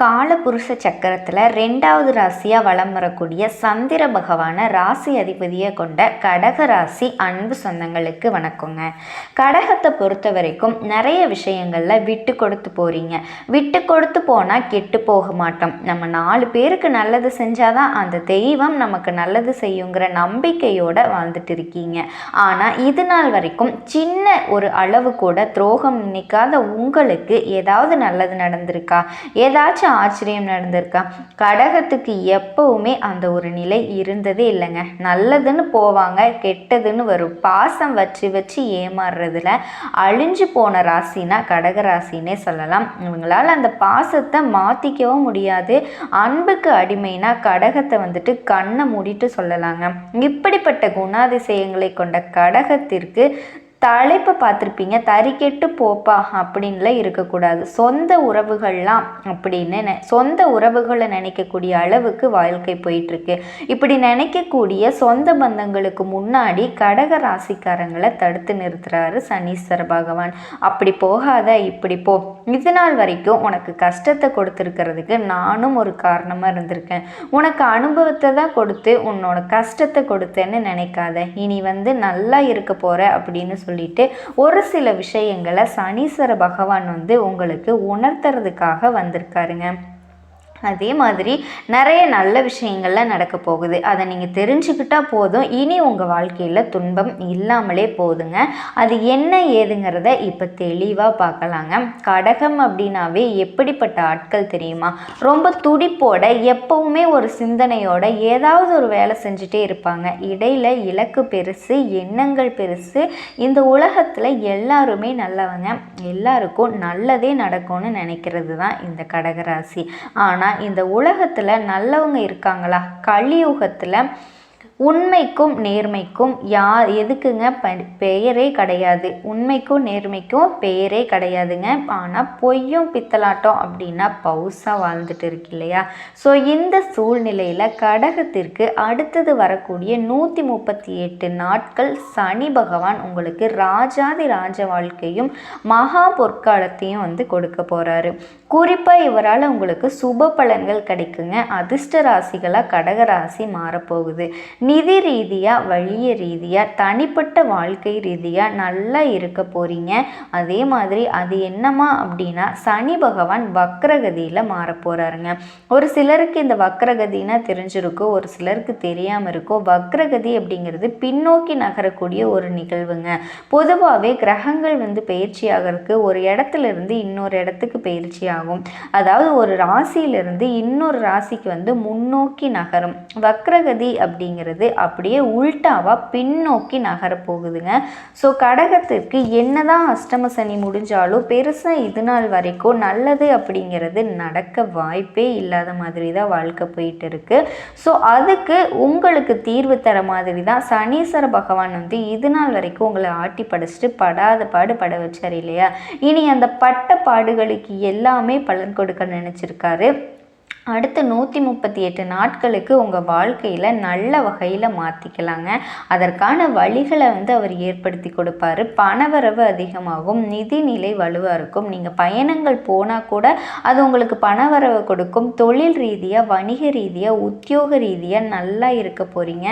காலபுருஷ சக்கரத்தில் ரெண்டாவது ராசியாக வலம் வரக்கூடிய சந்திர பகவான ராசி அதிபதியை கொண்ட கடக ராசி அன்பு சொந்தங்களுக்கு வணக்கங்க. கடகத்தை பொறுத்த வரைக்கும் நிறைய விஷயங்களில் விட்டு கொடுத்து போகிறீங்க விட்டு கொடுத்து போனால் கெட்டு போக மாட்டோம். நம்ம நாலு பேருக்கு நல்லது செஞ்சாதான் அந்த தெய்வம் நமக்கு நல்லது செய்யுங்கிற நம்பிக்கையோடு வாழ்ந்துட்டு இருக்கீங்க. ஆனால் இது நாள் வரைக்கும் சின்ன ஒரு அளவு கூட துரோகம் நினைக்காத உங்களுக்கு ஏதாவது நல்லது நடந்திருக்கா? ஏதாச்சும் ஆச்சரியம் நடந்திருக்கா? கடகத்துக்கு எப்பவுமே அந்த ஒரு நிலை இருந்ததே இல்லைங்க. நல்லதுன்னு போவாங்க கெட்டதுன்னு வரும். பாசம் வச்சு வச்சு ஏமாறுறதுல அழிஞ்சு போன ராசினா கடக ராசினே சொல்லலாம். இவங்களால் அந்த பாசத்தை மாற்றிக்கவும் முடியாது. அன்புக்கு அடிமைனா கடகத்தை வந்துட்டு கண்ணை மூடிட்டு சொல்லலாங்க. இப்படிப்பட்ட குணாதிசயங்களை கொண்ட கடகத்திற்கு தலைப்பை பார்த்துருப்பீங்க தறிக்கெட்டு போப்பா அப்படின்லாம் இருக்கக்கூடாது. சொந்த உறவுகள்லாம் அப்படின்னு சொந்த உறவுகளை நினைக்கக்கூடிய அளவுக்கு வாழ்க்கை போயிட்டுருக்கு. இப்படி நினைக்கக்கூடிய சொந்த பந்தங்களுக்கு முன்னாடி கடக ராசிக்காரங்களை தடுத்து நிறுத்துறாரு சனீஸ்வர பகவான். அப்படி போகாத இப்படி போ. இது நாள் வரைக்கும் உனக்கு கஷ்டத்தை கொடுத்துருக்கிறதுக்கு நானும் ஒரு காரணமாக இருந்திருக்கேன். உனக்கு அனுபவத்தை தான் கொடுத்து உன்னோட கஷ்டத்தை கொடுத்தேன்னு நினைக்காத. இனி வந்து நல்லா இருக்க போகிற அப்படின்னு சொல்லிட்டு ஒரு சில விஷயங்களை சனீஸ்வர பகவான் வந்து உங்களுக்கு உணர்த்துறதுக்காக வந்திருக்காருங்க. அதே மாதிரி நிறைய நல்ல விஷயங்கள்லாம் நடக்க போகுது. அதை நீங்கள் தெரிஞ்சுக்கிட்டால் போதும். இனி உங்கள் வாழ்க்கையில் துன்பம் இல்லாமலே போதுங்க. அது என்ன ஏதுங்கிறத இப்போ தெளிவாக பார்க்கலாங்க. கடகம் அப்படின்னாவே எப்படிப்பட்ட ஆட்கள் தெரியுமா? ரொம்ப துடிப்போட எப்பவுமே ஒரு சிந்தனையோட ஏதாவது ஒரு வேலை செஞ்சுட்டே இருப்பாங்க. இடையில் இலக்கு பெருசு எண்ணங்கள் பெருசு. இந்த உலகத்தில் எல்லாருமே நல்லவங்க. எல்லாருக்கும் நல்லதே நடக்கும்னு நினைக்கிறது தான் இந்த கடகராசி. ஆனால் இந்த உலகத்தில் நல்லவங்க இருக்காங்களா? கலியுகத்தில் உண்மைக்கும் நேர்மைக்கும் யார் எதுக்குங்க ப பெயரே கிடையாது. உண்மைக்கும் நேர்மைக்கும் பெயரே கிடையாதுங்க. ஆனால் பொய்யும் பித்தலாட்டம் அப்படின்னா பவுசாக வாழ்ந்துட்டு இருக்கு இல்லையா? ஸோ இந்த சூழ்நிலையில் கடகத்திற்கு அடுத்தது வரக்கூடிய நூற்றி முப்பத்தி எட்டு நாட்கள் சனி பகவான் உங்களுக்கு ராஜாதி ராஜ வாழ்க்கையும் மகா பொற்காலத்தையும் வந்து கொடுக்க போகிறாரு குறிப்பாக இவரால் உங்களுக்கு சுப பலன்கள் கிடைக்குங்க. அதிர்ஷ்ட ராசிகளாக கடக ராசி மாறப்போகுது. நிதி ரீதியாக வழிய ரீதியாக தனிப்பட்ட வாழ்க்கை ரீதியாக நல்லா இருக்க போகிறீங்க அதே மாதிரி அது என்னமா அப்படின்னா சனி பகவான் வக்ரகதியில் மாற போகிறாருங்க ஒரு சிலருக்கு இந்த வக்ரகதினா தெரிஞ்சிருக்கோ ஒரு சிலருக்கு தெரியாமல் இருக்கோ வக்ரகதி அப்படிங்கிறது பின்னோக்கி நகரக்கூடிய ஒரு நிகழ்வுங்க. பொதுவாகவே கிரகங்கள் வந்து பயிற்சி ஆகிறதுக்கு ஒரு இடத்துல இருந்து இன்னொரு இடத்துக்கு பயிற்சி ஆகும். அதாவது ஒரு ராசியிலிருந்து இன்னொரு ராசிக்கு வந்து முன்னோக்கி நகரும். வக்ரகதி அப்படிங்கிறது அப்படியே உல்டாவாக பின்னோக்கி நகர போகுதுங்க ஸோ கடகத்திற்கு என்னதான் அஷ்டம சனி முடிஞ்சாலும் பெருசாக இது நாள் வரைக்கும் நல்லது அப்படிங்கிறது நடக்க வாய்ப்பே இல்லாத மாதிரி தான் வாழ்க்கை போயிட்டு இருக்கு ஸோ அதுக்கு உங்களுக்கு தீர்வு தர மாதிரி தான் சனீஸ்வர பகவான் வந்து இது நாள் வரைக்கும் உங்களை ஆட்டி படைச்சிட்டு படாத பாடு பட வச்சார் இல்லையா? இனி அந்த பட்ட பாடுகளுக்கு எல்லாமே பலன் கொடுக்க நினச்சிருக்காரு. அடுத்த நூற்றி முப்பத்தி எட்டு நாட்களுக்கு உங்கள் வாழ்க்கையில் நல்ல வகையில் மாற்றிக்கலாங்க அதற்கான வழிகளை வந்து அவர் ஏற்படுத்தி கொடுப்பாரு. பணவரவு அதிகமாகும் நிதிநிலை வலுவாக இருக்கும். நீங்கள் பயணங்கள் போனால் கூட அது உங்களுக்கு பணவரவை கொடுக்கும். தொழில் ரீதியாக வணிக ரீதியாக உத்தியோக ரீதியாக நல்லா இருக்க போகிறீங்க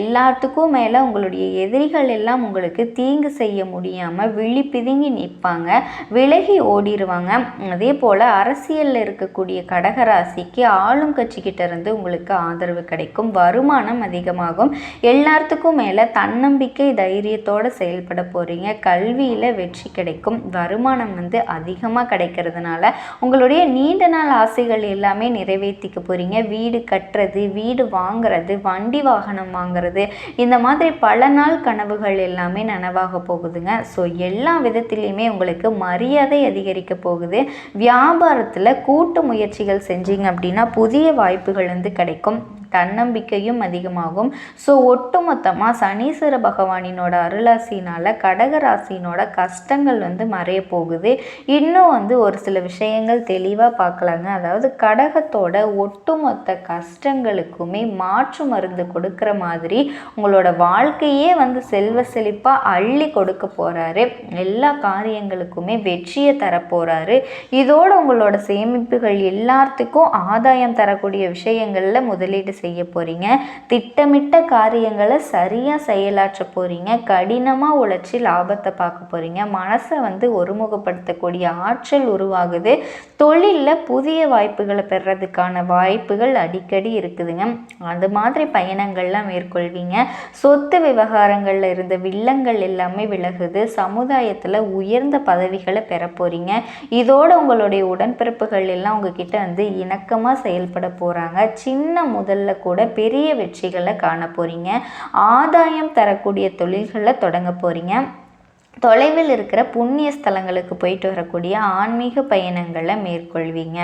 எல்லாத்துக்கும் மேலே உங்களுடைய எதிரிகள் எல்லாம் உங்களுக்கு தீங்கு செய்ய முடியாமல் விழி பிதுங்கி நிற்பாங்க. விலகி ஓடிடுவாங்க அதே போல் அரசியலில் இருக்கக்கூடிய கடகராசிக்கு ஆளும் கட்சிக்கிட்ட இருந்து உங்களுக்கு ஆதரவு கிடைக்கும் வருமானம் அதிகமாகும். எல்லாத்துக்கும் மேலே தன்னம்பிக்கை தைரியத்தோடு செயல்பட போகிறீங்க கல்வியில் வெற்றி கிடைக்கும். வருமானம் வந்து அதிகமாக கிடைக்கிறதுனால உங்களுடைய நீண்ட நாள் ஆசைகள் எல்லாமே நிறைவேற்றிக்க போகிறீங்க வீடு கட்டுறது வீடு வாங்குறது வண்டி வாகனம் வாங்குறது இந்த மாதிரி பல நாள் கனவுகள் எல்லாமே நனவாக போகுதுங்க. ஸோ எல்லா விதத்திலையுமே உங்களுக்கு மரியாதை அதிகரிக்க போகுது. வியாபாரத்தில் கூட்டு முயற்சிகள் செஞ்சீங்க அப்படின்னா புதிய வாய்ப்புகள் வந்து கிடைக்கும். தன்னம்பிக்கையும் அதிகமாகும். ஸோ ஒட்டுமொத்தமாக சனீஸ்வர பகவானினோட அருளாசினால் கடகராசினோட கஷ்டங்கள் வந்து மறைய போகுது. இன்னும் வந்து ஒரு சில விஷயங்கள் தெளிவாக பார்க்கலாங்க அதாவது கடகத்தோட ஒட்டுமொத்த கஷ்டங்களுக்குமே மாற்று மருந்து கொடுக்குற மாதிரி உங்களோட வாழ்க்கையே வந்து செல்வ செழிப்பாக அள்ளி கொடுக்க போகிறாரு எல்லா காரியங்களுக்குமே வெற்றியை தரப்போகிறாரு இதோடு உங்களோட சேமிப்புகள் எல்லாத்துக்கும் ஆதாயம் தரக்கூடிய விஷயங்களில் முதலீடு செய்ய போகிறீங்க திட்டமிட்ட காரியங்களை சரியாக செயலாற்ற போகிறீங்க கடினமாக உழைச்சி லாபத்தை பார்க்க போகிறீங்க மனசை வந்து ஒருமுகப்படுத்தக்கூடிய ஆற்றல் உருவாகுது. தொழிலில் புதிய வாய்ப்புகளை பெறதுக்கான வாய்ப்புகள் அடிக்கடி இருக்குதுங்க. அந்த மாதிரி பயணங்கள்லாம் மேற்கொள்வீங்க. சொத்து விவகாரங்களில் இருந்த வில்லங்கள் எல்லாமே விலகுது. சமுதாயத்தில் உயர்ந்த பதவிகளை பெற போகிறீங்க இதோடு உங்களுடைய உடன்பிறப்புகள் எல்லாம் உங்ககிட்ட வந்து இணக்கமாக செயல்பட போகிறாங்க சின்ன முதல்ல கூட பெரிய வெற்றிகளை காண போகிறீங்க ஆதாயம் தரக்கூடிய தொழில்களை தொடங்க போகிறீங்க தொலைவில் இருக்கிற புண்ணிய ஸ்தலங்களுக்கு போயிட்டு வரக்கூடிய ஆன்மீக பயணங்களை மேற்கொள்வீங்க.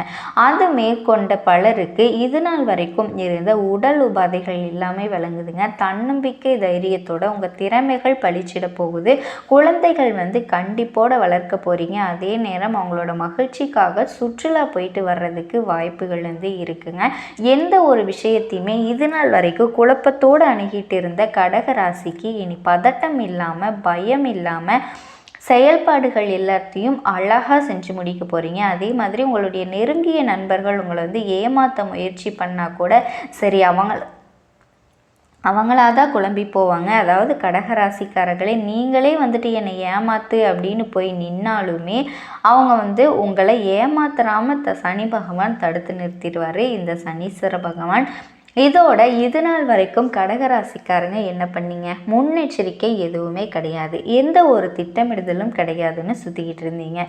அது மேற்கொண்ட பலருக்கு இது நாள் வரைக்கும் இருந்த உடல் உபாதைகள் எல்லாமே விளங்குதுங்க. தன்னம்பிக்கை தைரியத்தோட உங்கள் திறமைகள் பழிச்சிட போகுது. குழந்தைகள் வந்து கண்டிப்போட வளர்க்க போகிறீங்க அதே நேரம் அவங்களோட மகிழ்ச்சிக்காக சுற்றுலா போயிட்டு வர்றதுக்கு வாய்ப்புகள் வந்து இருக்குங்க. எந்த ஒரு விஷயத்தையுமே இது நாள் வரைக்கும் குழப்பத்தோடு அணுகிட்டு இருந்த கடக ராசிக்கு இனி பதட்டம் இல்லாமல் பயம் இல்லாமல் செயல்பாடுகள் எல்லாத்தையும் அழகாக செஞ்சு முடிக்க போகிறீங்க அதே மாதிரி உங்களுடைய நெருங்கிய நண்பர்கள் உங்களை வந்து ஏமாற்ற முயற்சி பண்ணால் கூட சரி அவங்க அவங்களா தான் குழம்பி போவாங்க. அதாவது கடகராசிக்காரர்களே நீங்களே வந்துட்டு என்னை ஏமாத்து அப்படின்னு போய் நின்னாலுமே அவங்க வந்து உங்களை ஏமாத்துறாமல் த சனி பகவான் தடுத்து நிறுத்திடுவார். இந்த சனீஸ்வர பகவான் இதோட இது நாள் வரைக்கும் கடகராசிக்காரங்க என்ன பண்ணீங்க? முன்னெச்சரிக்கை எதுவுமே கிடையாது. எந்த ஒரு திட்டமிடுதலும் கிடையாதுன்னு சுற்றிக்கிட்டு இருந்தீங்க.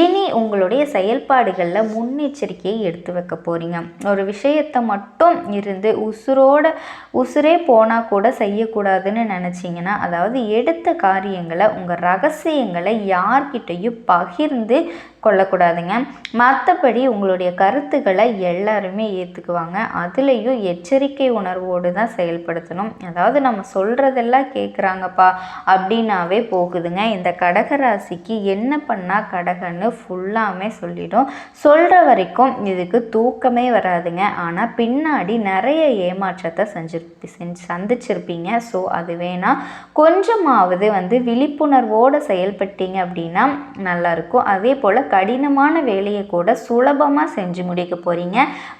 இனி உங்களுடைய செயல்பாடுகளில் முன்னெச்சரிக்கையை எடுத்து வைக்க போகிறீங்க ஒரு விஷயத்தை மட்டும் இருந்து உசுரோட உசுரே போனால் கூட செய்யக்கூடாதுன்னு நினச்சிங்கன்னா அதாவது எடுத்த காரியங்களை உங்கள் ரகசியங்களை யார்கிட்டையும் பகிர்ந்து கொள்ளக்கூடாதுங்க. மற்றபடி உங்களுடைய கருத்துக்களை எல்லாருமே ஏற்றுக்குவாங்க அதுலேயும் எச்சரிக்கை உணர்வோடு தான் செயல்படுத்தணும். அதாவது நம்ம சொல்கிறதெல்லாம் கேட்குறாங்கப்பா அப்படின்னாவே போகுதுங்க. இந்த கடகராசிக்கு என்ன பண்ணால் கடகன்னு ஃபுல்லாமே சொல்லிடும். சொல்கிற வரைக்கும் இதுக்கு தூக்கமே வராதுங்க. ஆனால் பின்னாடி நிறைய ஏமாற்றத்தை செஞ்சிருப்பி செஞ்சு சந்திச்சிருப்பீங்க. ஸோ அது வேணால் கொஞ்சமாவது வந்து விழிப்புணர்வோடு செயல்பட்டீங்க அப்படின்னா நல்லாயிருக்கும் அதே போல் கடினமான வேலையை கூட சுலபமாக செஞ்சு முடிக்க போகிறீங்க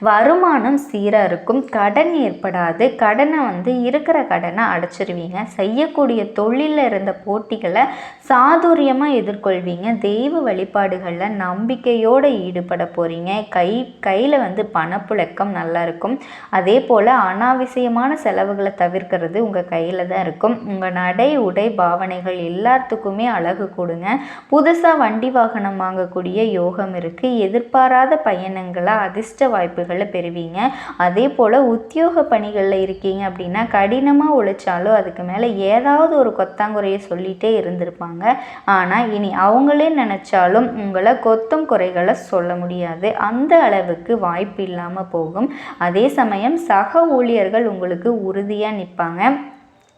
வருமானம் சீராக இருக்கும். கடன் ஏற்படாது. கடனை வந்து இருக்கிற கடனை அடைச்சிருவீங்க. செய்யக்கூடிய தொழிலில் இருந்த போட்டிகளை சாதுரியமாக எதிர்கொள்வீங்க. தெய்வ வழிபாடுகளில் நம்பிக்கையோடு ஈடுபட போகிறீங்க கை கையில் வந்து பணப்புழக்கம் நல்லாயிருக்கும் அதே போல் அனாவசியமான செலவுகளை தவிர்க்கிறது உங்கள் கையில் தான் இருக்கும். உங்கள் நடை உடை பாவனைகள் எல்லாத்துக்குமே அழகு கொடுங்க. புதுசாக வண்டி வாகனம் வாங்கக்கூடிய கூடிய யோகம் இருக்குது எதிர்பாராத பயணங்களை அதிர்ஷ்ட வாய்ப்புகளை பெறுவீங்க. அதே போல் உத்தியோக பணிகளில் இருக்கீங்க அப்படின்னா கடினமாக உழைச்சாலும் அதுக்கு மேலே ஏதாவது ஒரு கொத்தாங்குறையை சொல்லிகிட்டே இருந்திருப்பாங்க. ஆனால் இனி அவங்களே நினச்சாலும் உங்களை கொத்தும் குறைகளை சொல்ல முடியாது. அந்த அளவுக்கு வாய்ப்பு இல்லாமல் போகும். அதே சமயம் சக ஊழியர்கள் உங்களுக்கு உறுதியாக நிற்பாங்க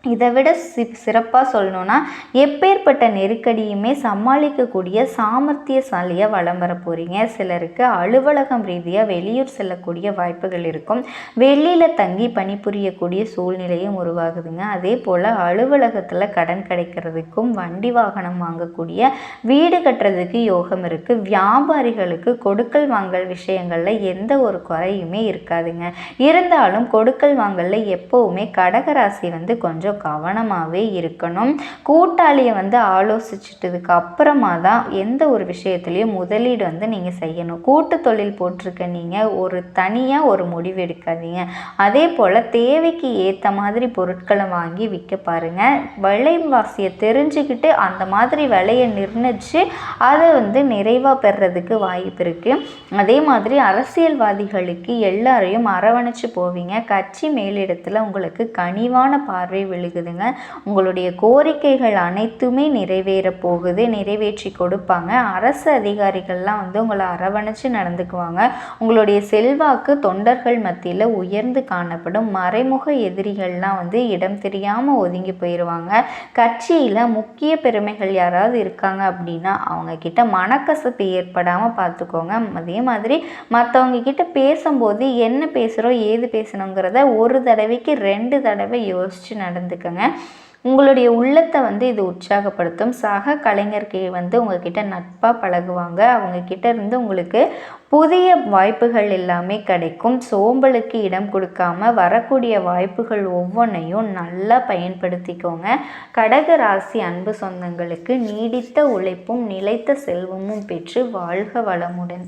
இதை விட சி சிறப்பாக சொல்லணுன்னா எப்பேற்பட்ட நெருக்கடியுமே சமாளிக்கக்கூடிய சாமர்த்தியசாலியாக வளம் வர போகிறீங்க சிலருக்கு அலுவலகம் ரீதியாக வெளியூர் செல்லக்கூடிய வாய்ப்புகள் இருக்கும். வெளியில் தங்கி பணிபுரியக்கூடிய சூழ்நிலையும் உருவாகுதுங்க. அதே போல் அலுவலகத்தில் கடன் கிடைக்கிறதுக்கும் வண்டி வாகனம் வாங்கக்கூடிய வீடு கட்டுறதுக்கு யோகம் இருக்குது வியாபாரிகளுக்கு கொடுக்கல் வாங்கல் விஷயங்களில் எந்த ஒரு குறையுமே இருக்காதுங்க. இருந்தாலும் கொடுக்கல் வாங்கலில் எப்போவுமே கடகராசி வந்து கொஞ்சம் கொஞ்சம் கவனமாகவே இருக்கணும். கூட்டாளியை வந்து ஆலோசிச்சிட்டதுக்கு அப்புறமா தான் எந்த ஒரு விஷயத்துலையும் முதலீடு வந்து நீங்கள் செய்யணும். கூட்டு தொழில் போட்டிருக்க நீங்கள் ஒரு தனியாக ஒரு முடிவு எடுக்காதீங்க. அதே போல் தேவைக்கு ஏற்ற மாதிரி பொருட்களை வாங்கி விற்க பாருங்கள் விலைவாசியை தெரிஞ்சுக்கிட்டு அந்த மாதிரி விலையை நிர்ணயித்து அதை வந்து நிறைவாக பெறுறதுக்கு வாய்ப்பு இருக்குது அதே மாதிரி அரசியல்வாதிகளுக்கு எல்லாரையும் அரவணைச்சு போவீங்க. கட்சி மேலிடத்தில் உங்களுக்கு கனிவான பார்வை விழு வழிவழுகுதுங்க உங்களுடைய கோரிக்கைகள் அனைத்துமே நிறைவேற போகுது. நிறைவேற்றி கொடுப்பாங்க. அரசு அதிகாரிகள்லாம் வந்து உங்களை அரவணைச்சு நடந்துக்குவாங்க. உங்களுடைய செல்வாக்கு தொண்டர்கள் மத்தியில் உயர்ந்து காணப்படும். மறைமுக எதிரிகள்லாம் வந்து இடம் தெரியாமல் ஒதுங்கி போயிடுவாங்க கட்சியில் முக்கிய பெருமைகள் யாராவது இருக்காங்க அப்படின்னா அவங்க கிட்ட மனக்கசப்பு ஏற்படாமல் பார்த்துக்கோங்க அதே மாதிரி மற்றவங்க கிட்ட பேசும்போது என்ன பேசுகிறோம் ஏது பேசணுங்கிறத ஒரு தடவைக்கு ரெண்டு தடவை யோசித்து நடந்துக்கங்க உங்களுடைய உள்ளத்தை வந்து இது உற்சாகப்படுத்தும். சக கலைஞர்கே வந்து உங்ககிட்ட நட்பாக பழகுவாங்க. அவங்க கிட்ட இருந்து உங்களுக்கு புதிய வாய்ப்புகள் எல்லாமே கிடைக்கும். சோம்பலுக்கு இடம் கொடுக்காம வரக்கூடிய வாய்ப்புகள் ஒவ்வொன்றையும் நல்லா பயன்படுத்திக்கோங்க. கடக ராசி அன்பு சொந்தங்களுக்கு நீடித்த உழைப்பும் நிலைத்த செல்வமும் பெற்று வாழ்க வளமுடன்.